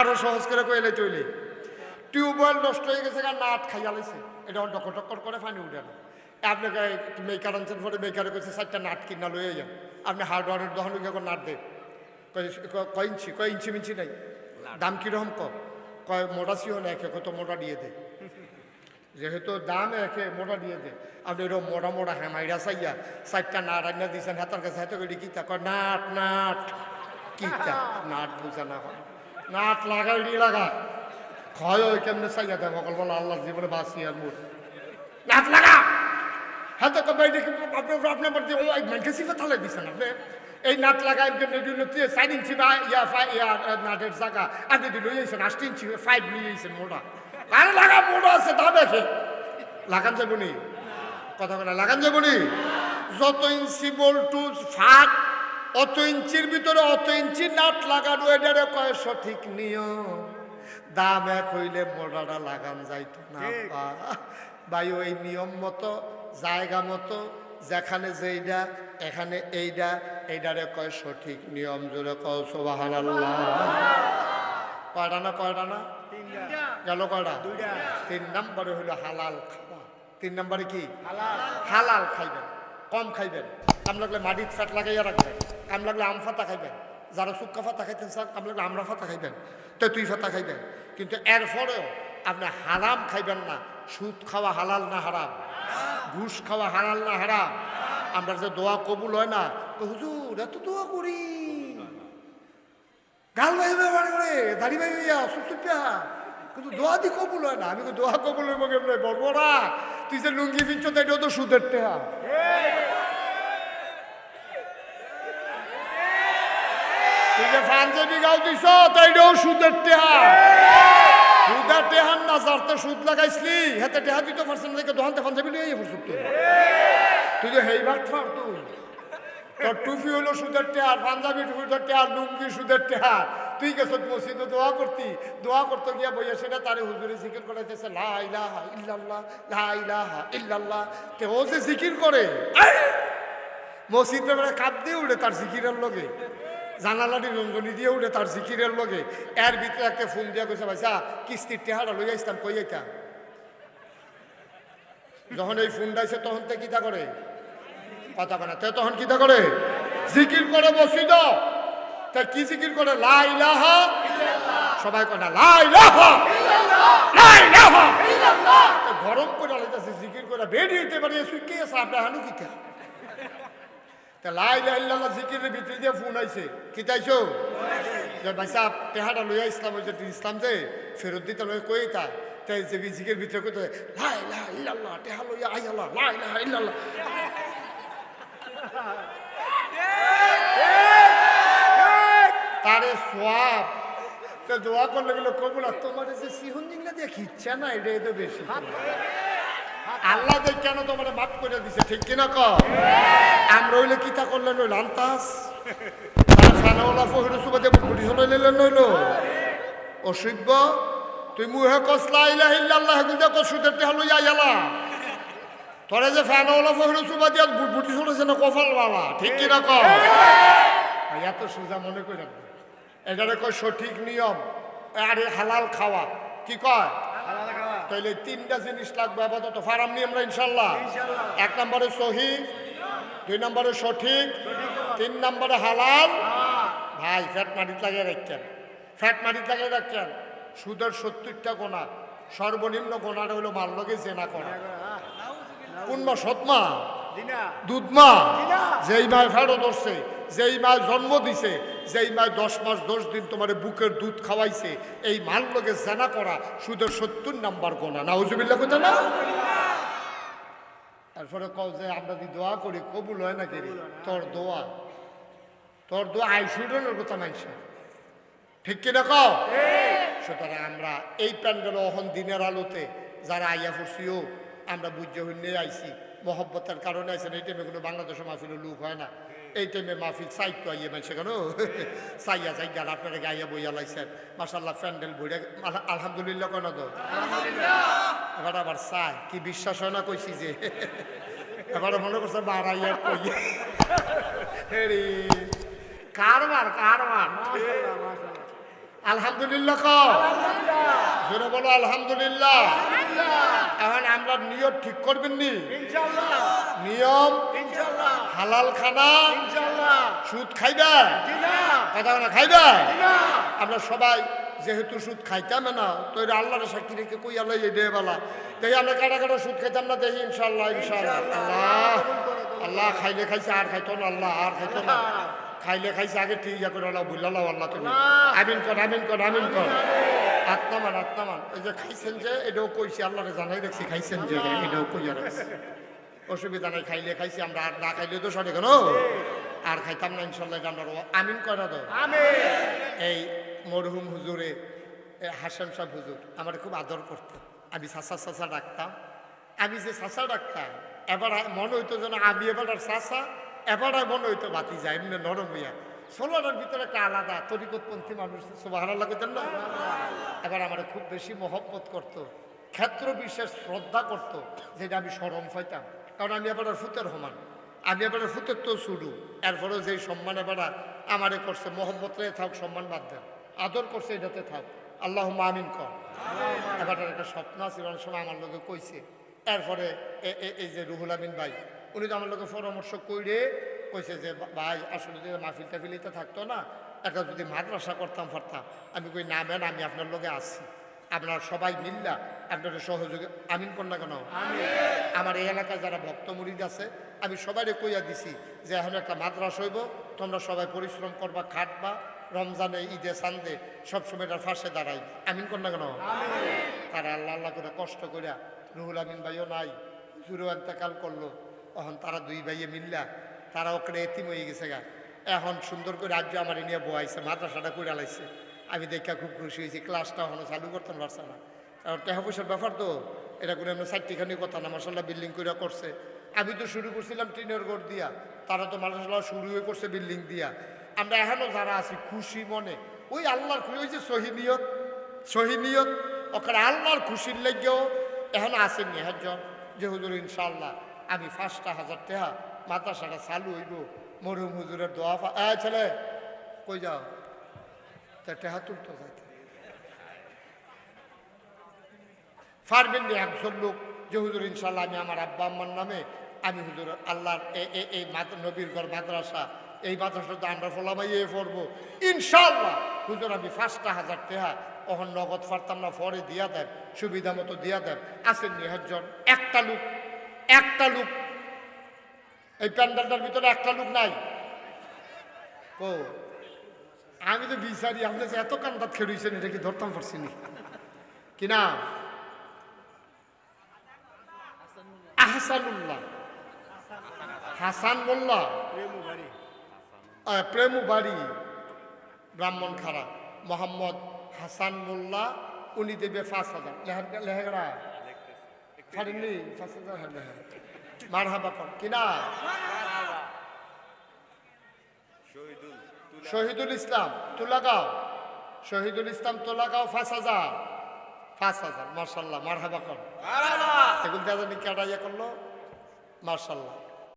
আরও সহজ করে কইলে তৈলে টিউবওয়েল নষ্ট হয়ে গেছে আর নাট খাইয়া লাইছে। এটা ডকর ডকর করে পানি উঠে না আপনাকে মেকার আনছেন পরে মেকারে কইছে, চারটা নাট কিনা লয়ে যান আপনি হার্ডওয়ারের দোকানে গিয়ে এখন নাট দেন। কয়- ইঞ্চি, কয় ইঞ্চি মিঞ্চি নাই। দাম কীরকম ক? কয়, মোটা সিও না, একে কত মোটা দিয়ে দে। যেহেতু দাম একে মোটা দিয়ে দে। আপনি এরকম মোটা মোটা হ্যাঁ মাইরা চাইয়া চারটা নাট আনিয়া দিয়েছেন হাতার কাছে হাতে করে কিতা? কয়, নাট নাট। কিতা? নাট বুঝা না হয়। নাট লাগাই দিয়ে লাগা ক্ষয় ওই কেমনে চাইয়া দেয়? সকল বলে আল্লাহ জীবনে বাঁচি আর মোট নাট লাগা হ্যাঁ তো কবে দেখি আপনি আপনি আমার যে ওই মেন্টে সিফে তালে দিছেন আপনি। এই নাট দিল চার ইঞ্চি বা ইয়া ফাই ইয়া নাটের জায়গা। আপনি দিল ইয়েছেন আষ্ট ইঞ্চি ফাইভ নিয়েছেন মোটা। আরে লাগা মোটা আছে, তা দেখে। লাগান যাব নি? কথা বলে লাগান যাব নি? যত ইঞ্চি বল্টু ফাঁক অত ইঞ্চির ভিতরে অত ইঞ্চি নাট লাগানো এটারে কয় সঠিক নিয়ম? দাম এক হইলে মোড়াটা লাগান যাইতো না ভাই ওই নিয়ম মতো জায়গা মতো যেখানে যেইটা এখানে এইটা এইটারে কয় সঠিক নিয়ম জোরে কয় সোবাহান কয়টা না কয়টা না? গেল কয়টা তিন নম্বরে হলো হালাল খাওয়া। তিন নম্বরে কি? হালাল খাইবেন কম খাইবেন। কাম লাগলে মাটির ফ্যাট লাগাইয়া রাখবেন কাম লাগলে আম ফাতা খাইবেন, যারা শুক্কা ফাতা খাইতেন স্যার কাম লাগলে আমরা ফাতা খাইবেন, তেঁতুই ফাতা খাইবেন, কিন্তু এরপরেও আপনি হারাম খাইবেন না, সুদ খাওয়া হালাল না হারাম, ঘুষ খাওয়া হালাল না হারাম, আমরা যে দোয়া কবুল হয় না, তো হুজুর, এত দোয়া করি। গাল ভাইবে বাড়ি করে দাড়ি ভাইয়া সুসুপা কিন্তু দোয়া দি কবুল হয় না, আমি তো দোয়া কবুল হইব কেমনে? বর্বরা তুই যে লুঙ্গি পিনছ তো তো সুদের টেহা। তুই পাঞ্জাবি গাও দিছ তো এটাও সুদের টেহা। সুদের টেহান না যার তো সুদ লাগাইছলি, হেতে টেহা দিতে পারছেন দেখে দোহানতে পাঞ্জাবি লিয়ে পড়ছুক তুই যে হেই ভাট ফার তুই। তোর টুপি হলো সুদের টেহার পাঞ্জাবি সুদের টেহার লুঙ্গি সুদের টেহার তুই গেছ মসজিদে দোয়া করতি। দোয়া করতে গিয়া বইয়া সেটা তারে হুজুরে জিকির করাইতেছে, লা ইলাহা ইল্লাল্লাহ, লা ইলাহা ইল্লাল্লাহ। তে ও যে জিকির করে মসজিদে বেড়ে দিয়ে উঠে তার জিকিরের লগে। জানালাটি রঞ্জনী দিয়ে উঠে তার জিকিরের লগে। এর ভিতরে একটা ফোন দিয়া কইছে ভাইসা কিস্তির টেহারা লইয়া ইসলাম কই এটা যখন এই ফোন দাইছে, তখন তে কিতা করে কথা কনা, তে তখন কিতা করে জিকির করে বসিদ তা কি জিকির করে লা ইলাহা সবাই কয় না, লা ইলাহা লা ইলাহা তা গরম করে আলাইতাছে জিকির করে বেডি হইতে পারে সুই কে আছে আপনার হানু কিতা? তা লা ইলাহা ইল্লাল্লাহ জিকিরের ভিতরে দিয়ে ফোন আইছে। কিতাইছো যে ভাই সাহেব তেহাটা লইয়া ইসলাম হয়েছে তুই ইসলাম যে ফেরত দিতে লই কই তা? তাই যে জিকির ভিতরে কইতে লা ইলাহা ইল্লাল্লাহ তেহা লইয়া আইয়াল্লাহ লা ইলাহা ইল্লাল্লাহ। তারে সোয়াব। তো দোয়া করলে গেলে কবুল। আর তোমার যে সিহন জিংলা দিয়ে খিচ্ছে না এটা তো বেশি। আল্লাহ কেন তোমার মাফ করে দিছে, ঠিক কিনা ক আমরা কিতা করলেন ওই লান্তাস খানাওয়ালা ফহির সুবাদে বুড়ি শোনাই নিলেন নইল অসভ্য তুই মুহে কসলা ইলা ইল্লাল্লাহ গুলদে কসুদের তে হলো ইয়ালা তোরে যে ফ্যানওয়ালা ফহির সুবাদে বুড়ি শোনাছে না কপালওয়ালা ঠিক কিনা ক এত সোজা মনে করে এটারে কয় সঠিক নিয়ম, আরে হালাল খাওয়া। কি কয়? তাইলে তিনটা জিনিস লাগবে আপাতত। ফারাম নিয়ে আমরা ইনশাল্লাহ এক নম্বরে সহি দুই নম্বরে সঠিক তিন নম্বরে হালাল। ভাই ফ্যাট মাটিত লাগিয়ে রাখছেন। ফ্যাট মাটিত লাগিয়ে রাখছেন। সুদের সত্তরটা গোনা। সর্বনিম্ন গোনাটা হলো মাল লগে জেনা করা। কোন মা। সৎমা দুধমা যেই মায় ফেরো ধরছে যেই মায় জন্ম দিছে যেই মায় দশ মাস, দশ দিন তোমার বুকের দুধ খাওয়াইছে, এই মাল লোকে জানা করা শুধু সত্তর নাম্বার গোনা। না হুজুবিল্লা কোথা না? তারপরে কও যে, আমরা যদি দোয়া করি, কবুল হয় না কেরি তোর দোয়া। তোর দোয়া আইসুডনের কথা মানছে ঠিক কিনা কও? সুতরাং আমরা এই প্যান্ডেল অহন দিনের আলোতে যারা আইয়া পড়ছিও আমরা বুঝ্য হইলে আইছি। মহব্বতের কারণে আইসেন এই টাইমে কোনো বাংলাদেশের মাহফিলে লোক হয় না। এই টাইমে মাহফিল সাইতো আইয়ে মানুষে কেন? সাইয়া যাই গান আপনারা গাইয়া বইয়া লাইছেন মাসাল্লাহ প্যান্ডেল বইয়া আলহামদুলিল্লাহ কেন তো? এবার আবার চাই কি বিশ্বাস হয় না কইছি যে? এবার মনে করছে বাড়াইয়া কই। হেরি। কারবার কারবার আলহামদুলিল্লাহ জোরে বলো আলহামদুলিল্লাহ। এখন আমরা নিয়ত ঠিক করবেন নি? নিয়ম হালাল খানা সুদ খাইবে? কথা না খাইবে? আমরা সবাই যেহেতু সুদ খাইতাম না? তো এটা আল্লাহর সাক্ষী রেখে কই আল্লাহ এই ডে বেলা দেখি আমরা কাটা কাটা সুদ খাইতাম না দেখি ইনশাল্লাহ ইনশাল্লাহ আল্লাহ। আল্লাহ খাইলে খাইছে আর খাইতো না আল্লাহ আর খাইতো না। খাইলে খাইছে আগে ঠিক ইয়া করে আল্লাহ বুঝলাম আল্লাহ তুমি। আমিন কর আমিন কর আমিন কর। আত্মামান আত্মামান। এই যে খাইছেন যে এটাও কইছি আল্লাহরে জানাই দেখছি খাইছেন যে এটাও কইয়া রাখছি। অসুবিধা নাই খাইলে খাইছি আমরা আর না খাইলে তো সরে কেন আর খাইতাম না ইনশাল্লাহ আমরা আমিন করা আমিন। এই মরহুম হুজুরে হাসান সাহ হুজুর আমার খুব আদর করতো। আমি সাসা সাসা ডাকতাম। আমি যে সাসা ডাকতাম এবার মনে হইতো যেন আমি এবার আর সাসা এবার মনে হইতো বাতি যায় এমনি নরম হইয়া। সোলারের ভিতরে একটা আলাদা তরিকতপন্থী মানুষ ভালো লাগতেন না? এবার আমার খুব বেশি মহব্বত করতো ক্ষেত্র বিশেষ শ্রদ্ধা করতো যেটা আমি সরম পাইতাম। কারণ আমি এবার আর ফুতের সমান। আমি এবার আর ফুতের তো শুরু এরপরেও যেই সম্মান এবার আমারে করছে মহব্বত রে থাক সম্মান বাদ দেন। আদর করছে এটাতে থাক। আল্লাহ আমিন কর। এবার একটা স্বপ্ন আছে অনেক সময় আমার লোকে কইছে। এরপরে এই যে রুহুল আমিন ভাই উনি তো আমার লোকে পরামর্শ কইরে কইছে যে ভাই আসলে যদি মাহফিল টাফিলিতে থাকতো না একটা যদি মাদ্রাসা করতাম পারতাম আমি কই না ম্যান আমি আপনার লোকে আসছি আপনারা সবাই মিল্লা আপনাদের সহযোগে। আমিন না কেন? আমার এই এলাকায় যারা ভক্ত মুরিদ আছে আমি সবাইরে কইয়া দিছি যে এখন একটা মাদ্রাস হইব তোমরা সবাই পরিশ্রম করবা খাটবা রমজানে ঈদে সান্দে সবসময় এটার ফাঁসে দাঁড়াই। আমিন না কেন? তারা আল্লাহ আল্লাহ করে কষ্ট করিয়া রুহুল আমিন ভাইও নাই হুজুরও এতেকাল করল। এখন তারা দুই ভাইয়ে মিল্লা তারা ওখানে এতিম হয়ে গেছে গা। এখন সুন্দর করে রাজ্য আমার নিয়ে বয়াইছে মাদ্রাসাটা করে লাইছে। আমি দেখা খুব খুশি হয়েছি ক্লাসটা হলো চালু করতে পারছে না। কারণ টাকা পয়সার ব্যাপার তো, এটা করে এমনি চারটিখানি কথা না মাসাল্লাহ বিল্ডিং করে করছে। আমি তো শুরু করছিলাম টিনের ঘর দিয়া, তারা তো মাসাল্লাহ শুরু হয়ে করছে বিল্ডিং দিয়া। আমরা এখনও যারা আছি, খুশি মনে, ওই আল্লাহর খুশি হয়েছে সহিনিয়ত সহিনিয়ত ওখানে আল্লাহর খুশির লেগেও এখন আসেন নিহাজন যে হুজুর ইনশাল্লাহ আমি পাঁচটা হাজার টাকা মাদ্রাসাটা চালু হইব, মরহুম হুজুরের দোয়া ছেলে, কই যাও? টেহা তুলতো যাইতে। পারবেন নি একজন লোক যে, হুজুর ইনশাল্লাহ আমি আমার আব্বা আম্মার নামে, আমি হুজুর আল্লাহর এই নবীর ঘর মাদ্রাসা, এই মাদ্রাসাতে আমরা ফলামাইয়ে পড়ব। ইনশাল্লাহ হুজুর, আমি পাঁচটা হাজার টেহা অহন নগদ পারতাম না, পরে দিয়া দেন, সুবিধা মতো দিয়া দেন। আসেন নি একজন, একটা লোক একটা লোক। এই প্যান্ডেলটার ভিতরে একটা লোক নাই। ও আমি তো বিচারি আপনি যে এত কান্দাত খেড়ুইছেন এটা কি ধরতাম পারছি নি? কিনা আহসানুল্লাহ। হাসান মোল্লা প্রেমু বাড়ি। ব্রাহ্মণ খারাপ। মোহাম্মদ হাসান মোল্লা উনি দেবে পাঁচ হাজার। লেহেঙ্গা পারেননি পাঁচ হাজার হ্যাঁ মার হাবা কর। কিনা শহীদুল ইসলাম তোলাগাঁও। শহীদুল ইসলাম তোলাগাঁও পাঁচ হাজার। পাঁচ হাজার মার্শাল্লাহ মার হাবা কর এগুলো দাদা ইয়ে করল? মার্শাল্লাহ